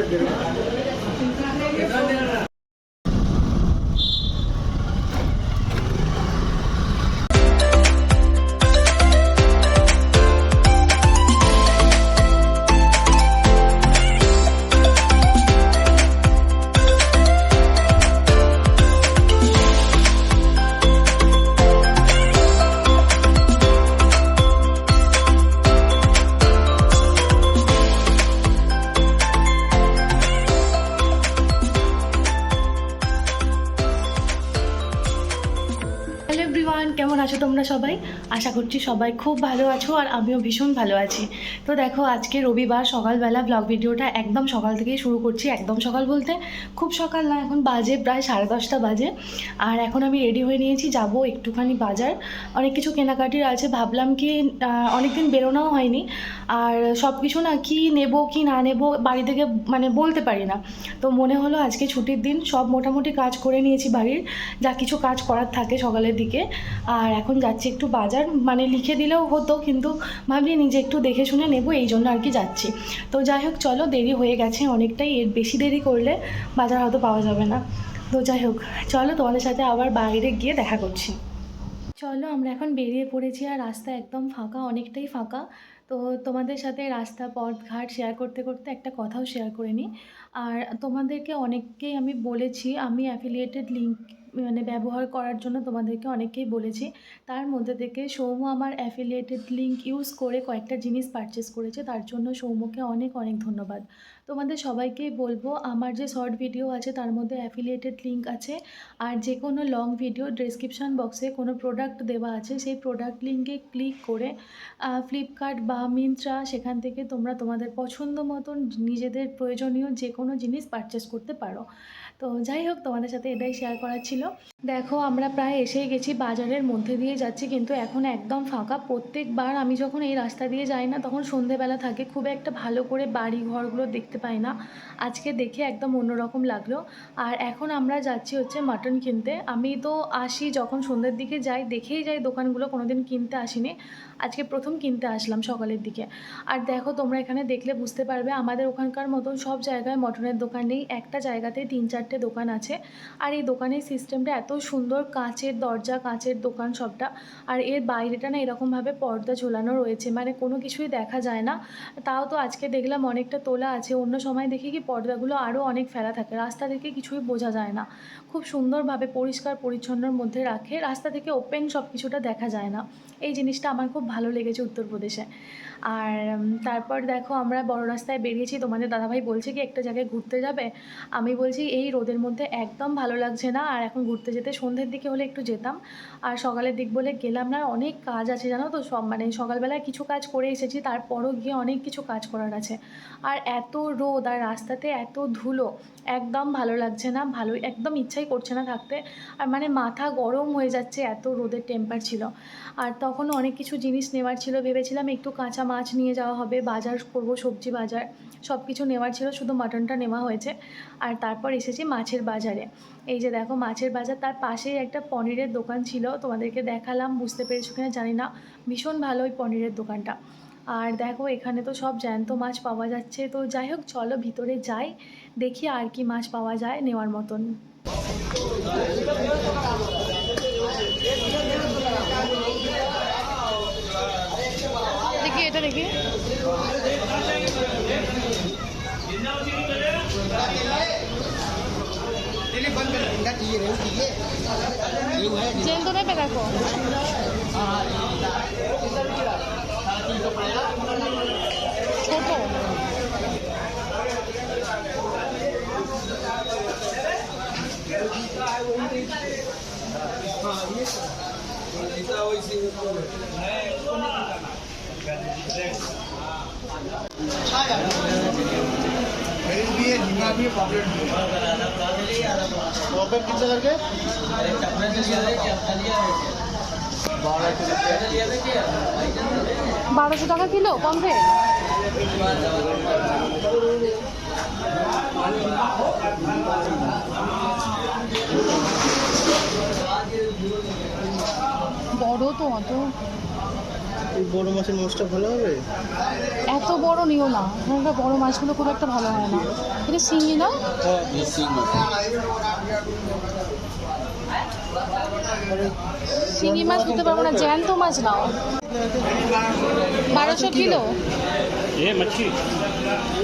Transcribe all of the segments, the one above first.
ಬಿಡ್ತೀರಾ এভরিওয়ান কেমন আছো তোমরা সবাই? আশা করছি সবাই খুব ভালো আছো আর আমিও ভীষণ ভালো আছি। তো দেখো, আজকে রবিবার, সকালবেলা ব্লগ ভিডিওটা একদম সকাল থেকেই শুরু করছি, একদম সকাল বলতে খুব সকাল না, এখন বাজে প্রায় সাড়ে দশটা বাজে। আর এখন আমি রেডি হয়ে নিয়েছি, যাব একটুখানি বাজার। অনেক কিছু কেনাকাটির আছে, ভাবলাম কি অনেক দিন বেরোনোও হয়নি। আর সব কিছু না কি নেব, কি না নেব, বাড়ি থেকে মানে বলতে পারি না। তো মনে হলো আজকে ছুটির দিন, সব মোটামুটি কাজ করে নিয়েছি বাড়ির। যা কিছু কাজ করার থাকে সকালের দিকে। আর এখন যাচ্ছি একটু বাজার মানে লিখে দিলেও হতো, কিন্তু ভাবলি নিজে একটু দেখে শুনে নেব, এই জন্য আর কি যাচ্ছি। তো যাই হোক, চলো, দেরি হয়ে গেছে অনেকটাই, এর বেশি দেরি করলে বাজার হয়তো পাওয়া যাবে না। তো যাই হোক, চলো তোমাদের সাথে আবার বাইরে গিয়ে দেখা করছি। চলো, আমরা এখন বেরিয়ে পড়েছি আর রাস্তা একদম ফাঁকা, অনেকটাই ফাঁকা। তো তোমাদের সাথে রাস্তা, পথ, ঘাট শেয়ার করতে করতে একটা কথাও শেয়ার করে নিই। আর তোমাদেরকে অনেককেই আমি বলেছি, আমি অ্যাফিলিয়েটেড লিঙ্ক মানে ব্যবহার করার জন্য তোমাদেরকে অনেকেই বলেছি। তার মধ্যে থেকে সৌম্য আমার অ্যাফিলিয়েটেড লিঙ্ক ইউজ করে কয়েকটা জিনিস পারচেস করেছে। তার জন্য সৌম্যকে অনেক অনেক ধন্যবাদ। তোমাদের সবাইকেই বলব, আমার যে শর্ট ভিডিও আছে, তার মধ্যে অ্যাফিলিয়েটেড লিঙ্ক আছে। আর যে কোনো লং ভিডিও ডেসক্রিপশন বক্সে কোনো প্রোডাক্ট দেওয়া আছে, সেই প্রোডাক্ট লিঙ্কে ক্লিক করে ফ্লিপকার্ট বা মিন্ত্রা সেখান থেকে তোমরা তোমাদের পছন্দ মতন নিজেদের প্রয়োজনীয় যে কোনো জিনিস পারচেস করতে পারো। তো যাই হোক, তোমাদের সাথে এটাই শেয়ার করার ছিল। দেখো, আমরা প্রায় এসেই গেছি বাজারের মধ্যে দিয়ে যাচ্ছি, কিন্তু এখন একদম ফাঁকা। প্রত্যেকবার আমি যখন এই রাস্তা দিয়ে যাই না, তখন সন্ধেবেলা থাকে। খুব একটা ভালো করে বাড়ি ঘরগুলো দেখতে পাই না। আজকে দেখে একদম অন্যরকম লাগল। আর এখন আমরা যাচ্ছি হচ্ছে মাটন কিনতে। আমি তো আসি যখন সন্ধ্যের দিকে যাই, দেখেই যাই দোকানগুলো, কোনোদিন কিনতে আসিনি। আজকে প্রথম কিনতে আসলাম সকালের দিকে। আর দেখো, তোমরা এখানে দেখলে বুঝতে পারবে, আমাদের ওখানকার মতন সব জায়গায় মটনের দোকান নেই। একটা জায়গাতে তিন চারটে দোকান আছে। আর এই দোকানের সিস্টেমটা এত সুন্দর, কাঁচের দরজা, কাঁচের দোকান সবটা। আর এর বাইরেটা না এরকমভাবে পর্দা ঝোলানো রয়েছে মানে কোনো কিছুই দেখা যায় না। তাও তো আজকে দেখলাম অনেকটা তোলা আছে, অন্য সময় দেখি কি পর্দাগুলো আরও অনেক ফেলা থাকে, রাস্তা থেকে কিছুই বোঝা যায় না। খুব সুন্দরভাবে পরিষ্কার, পরিচ্ছন্নর মধ্যে রাখে, রাস্তা থেকে ওপেন সব কিছুটা দেখা যায় না। এই জিনিসটা আমার খুব ভালো লেগেছে উত্তরপ্রদেশে। আর তারপর দেখো আমরা বড় রাস্তায় বেরিয়েছি, তোমাদের দাদাভাই বলছে কি একটা জায়গায় ঘুরতে যাবে? আমি বলছি এই রোদের মধ্যে একদম ভালো লাগছে না। আর এখন ঘুরতে যেতে সন্ধ্যের দিকে হলে একটু যেতাম। আর সকালের দিক বলে গেলাম না, অনেক কাজ আছে জানো তো? সব মানে সকালবেলায় কিছু কাজ করে এসেছি, তারপরও গিয়ে অনেক কিছু কাজ করার আছে। আর এত রোদ আর রাস্তাতে এত ধুলো, একদম ভালো লাগছে না, ভালো, একদম ইচ্ছাই করছে না থাকতে। আর মানে মাথা গরম হয়ে যাচ্ছে, এত রোদের টেম্পার ছিল। আর তখন অনেক কিছু জিনিস নেওয়ার ছিল, ভেবেছিলাম একটু কাঁচা মাছ নিয়ে যাওয়া হবে, বাজার করব সবজি বাজার। সব কিছু নেওয়ার ছিল, শুধু মাটনটা নেওয়া হয়েছে। আর তারপর এসেছি মাছের বাজারে। এই যে দেখো, মাছের বাজার, তার পাশেই একটা পনিরের দোকান ছিল, তোমাদেরকে দেখালাম, বুঝতে পেরেছ কিনা জানি না। ভীষণ ভালো ওই পনিরের দোকানটা। আর দেখো, এখানে তো সব জ্যান্ত মাছ পাওয়া যাচ্ছে। তো যাই হোক, চলো ভিতরে যাই, দেখি আর কি মাছ পাওয়া যায় নেওয়ার মতন। দেখি এটা দেখি। জেন তো নেবে দেখো ছোট भी है झींगा भी है पॉपलेट भी है पॉपलेट कितना करके बारह किलो বারোশো টাকা কিলো কম রে বড় তো অত। বড় মাছের মাছটা ভালো হবে? এত বড় নিও না। এখানকার বড় মাছগুলো খুব একটা ভালো হয় না। এটা শিঙি না? শিঙি। মাছ দিতে পারব না। জ্যান্ত মাছ নাও। বারোশো কিলো? ये मच्छी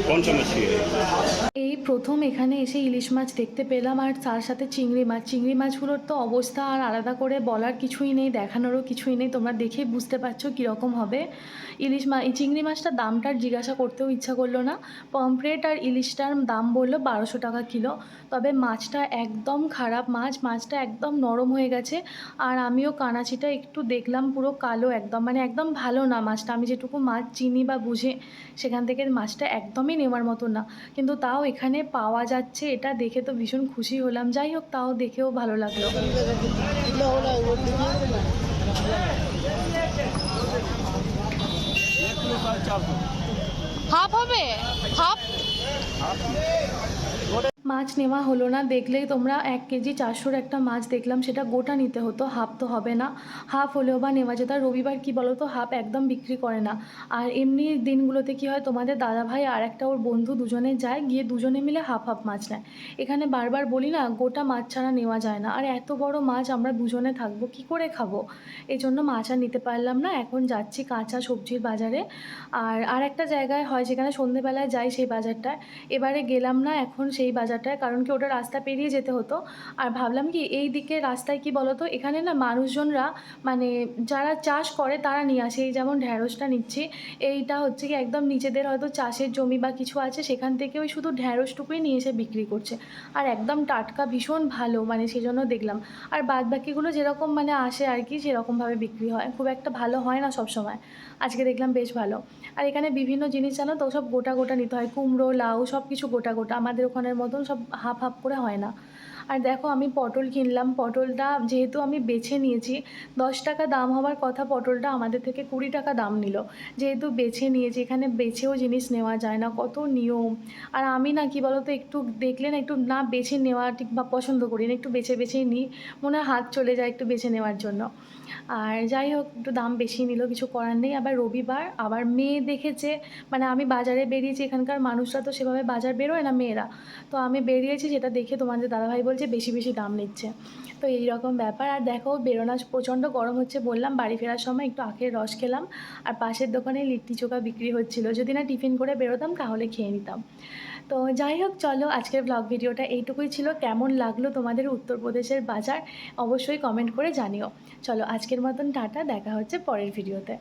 कौन सा मच्छी है এই প্রথম এখানে এসে ইলিশ মাছ দেখতে পেলাম আর তার সাথে চিংড়ি মাছ চিংড়ি মাছগুলোর তো অবস্থা আর আলাদা করে বলার কিছুই নেই দেখানোরও কিছুই নেই তোমরা দেখেই বুঝতে পারছো কীরকম হবে ইলিশ মাছ এই চিংড়ি মাছটার দামটার জিজ্ঞাসা করতেও ইচ্ছা করলো না পমফ্রেট আর ইলিশটার দাম বললো বারোশো টাকা কিলো তবে মাছটা একদম খারাপ মাছ মাছটা একদম নরম হয়ে গেছে আর আমিও কানাচিটা একটু দেখলাম পুরো কালো একদম মানে একদম ভালো না মাছটা আমি যেটুকু মাছ চিনি বা বুঝে সেখান থেকে মাছটা একদমই নেওয়ার মতো না। কিন্তু তাও এখানে পাওয়া যাচ্ছে এটা দেখে তো ভীষণ খুশি হলাম। যাই হোক তাও দেখেও ভালো লাগল। হাফ হবে? হাফ। মাছ নেওয়া হলো না, দেখলেই তোমরা এক কেজি চারশোর একটা মাছ দেখলাম, সেটা গোটা নিতে হতো, হাফ তো হবে না। হাফ হলেও বা নেওয়া যেত রবিবার কি বলো তো হাফ একদম বিক্রি করে না। আর এমনি দিনগুলোতে কি হয়, তোমাদের দাদা ভাই আর একটা ওর বন্ধু দুজনে যায়, গিয়ে দুজনে মিলে হাফ হাফ মাছ নেয়। এখানে বারবার বলি না, গোটা মাছ ছাড়া নেওয়া যায় না। আর এত বড় মাছ আমরা দুজনে থাকব, কি করে খাব? এই জন্য মাছ আর নিতে পারলাম না, এখন যাচ্ছি কাঁচা সবজির বাজারে। আর আর একটা জায়গায় হয়, যেখানে সন্ধেবেলায় যাই সেই বাজারটায়। এবারে গেলাম না, এখন সেই বাজারটায় কারণ কি ওটা রাস্তা পেরিয়ে যেতে হতো। আর ভাবলাম কি, এই দিকে রাস্তায় কি বলতো, এখানে না মানুষজনরা মানে যারা চাষ করে তারা নিয়ে আসে। এই যেমন ঢ্যাঁড়সটা নিচ্ছি, এইটা হচ্ছে কি একদম নিজেদের হয়তো চাষের জমি বা কিছু আছে, সেখান থেকে ওই শুধু ঢ্যাঁড়সটুকুই নিয়ে এসে বিক্রি করছে। আর একদম টাটকা ভীষণ ভালো মানে সেজন্য দেখলাম। আর বাদ বাকিগুলো যেরকম মানে আসে আর কি, সেরকমভাবে বিক্রি হয়। খুব একটা ভালো হয় না সব সময় আজকে দেখলাম বেশ ভালো। আর এখানে বিভিন্ন জিনিস জানো তো, সব গোটা গোটা নিতে হয়। কুমড়ো, লাউ সব কিছু গোটা গোটা। আমাদের ওখানের মতন সব হাফ হাফ করে হয় না। আর দেখো আমি পটল কিনলাম। পটলটা যেহেতু আমি বেছে নিয়েছি, দশ টাকা দাম হওয়ার কথা পটলটা আমাদের থেকে কুড়ি টাকা দাম নিল। যেহেতু বেছে নিয়েছি, এখানে বেছেও জিনিস নেওয়া যায় না, কত নিয়ম। আর আমি না কি বলতো, একটু দেখলে না একটু না বেছে নেওয়া ঠিক বা পছন্দ করি না, একটু বেছে বেছেই নিই, মনে হাত চলে যায় একটু বেছে নেওয়ার জন্য। আর যাই হোক, একটু দাম বেশি নিল, কিছু করার নেই। আবার রবিবার আবার মেয়ে দেখেছে মানে আমি বাজারে বেরিয়েছি, এখানকার মানুষরা তো সেভাবে বাজার বেরোয় না মেয়েরা? তো আমি বেরিয়েছি, সেটা দেখে তোমাদের দাদাভাই বলছে, বেশি বেশি দাম নিচ্ছে। তো এই রকম ব্যাপার। আর দেখো, বেরোনা প্রচণ্ড গরম হচ্ছে বললাম, বাড়ি ফেরার সময় একটু আখের রস খেলাম। আর পাশের দোকানে লিট্টি চোখা বিক্রি হচ্ছিল। যদি না টিফিন করে বেরোতাম, তাহলে খেয়ে নিতাম। তো যাই হোক, চলো আজকের ব্লগ ভিডিওটা এইটুকুই ছিল। কেমন লাগল তোমাদের উত্তরপ্রদেশের বাজার? অবশ্যই কমেন্ট করে জানিও। চলো আজকের মতন টাটা, দেখা হচ্ছে পরের ভিডিওতে